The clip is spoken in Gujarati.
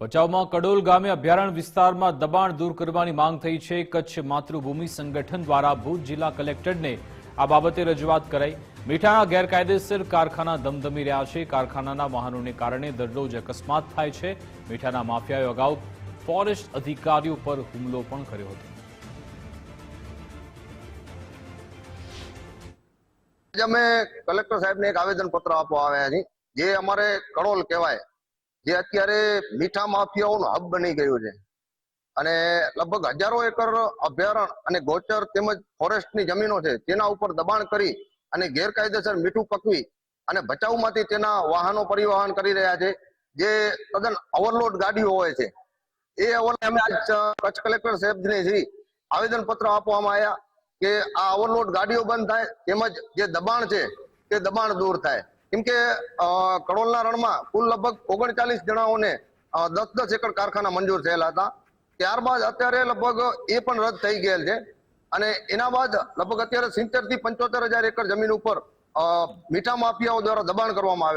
ભચાઉમાં કડોલ ગામે અભયારણ્ય વિસ્તારમાં દબાણ દૂર કરવાની માંગ થઈ છે. કચ્છ માતૃભૂમિ સંગઠન દ્વારા ભુજ જિલ્લા કલેક્ટરને આ બાબતે રજૂઆત કરાઈ. મીઠાના ગેરકાયદેસર કારખાના ધમધમી રહ્યા છે. કારખાનાના વાહનોને કારણે દરરોજ અકસ્માત થાય છે. મીઠાના માફિયાએ અગાઉ ફોરેસ્ટ અધિકારીઓ પર હુમલો પણ કર્યો હતો. અમે કલેક્ટર સાહેબને એક આવેદન પત્ર આપવા આવ્યા છીએ. જે અમારે કડોલ કહેવાય. જે અત્યારે મીઠા માફિયાઓનો હબ બની ગયું છે. અને લગભગ હજારો એકર અભયારણ અને ગોચર તેમજ ફોરેસ્ટની જમીનો છે, તેના ઉપર દબાણ કરી અને ગેરકાયદેસર મીઠું પકવી અને ભચાઉમાંથી તેના વાહનો પરિવહન કરી રહ્યા છે. જે તદ્દન ઓવરલોડ ગાડીઓ હોય છે. એ ઓવરલોડ કચ્છ કલેક્ટર સાહેબને શ્રી આવેદન પત્ર આપવામાં આવ્યા કે આ ઓવરલોડ ગાડીઓ બંધ થાય તેમજ જે દબાણ છે, તે દબાણ દૂર થાય. કેમ કે અ, કડોલના રણમાં કુલ લગભગ ઓગણચાલીસ જણાઓને દસ દસ એકર કારખાના મંજૂર થયેલા હતા. ત્યારબાદ અત્યારે લગભગ એ પણ રદ થઈ ગયેલ છે. અને એના બાદ લગભગ અત્યારે સિત્તેરથી પંચોતેર હજાર એકર જમીન ઉપર મીઠા માફિયાઓ દ્વારા દબાણ કરવામાં આવે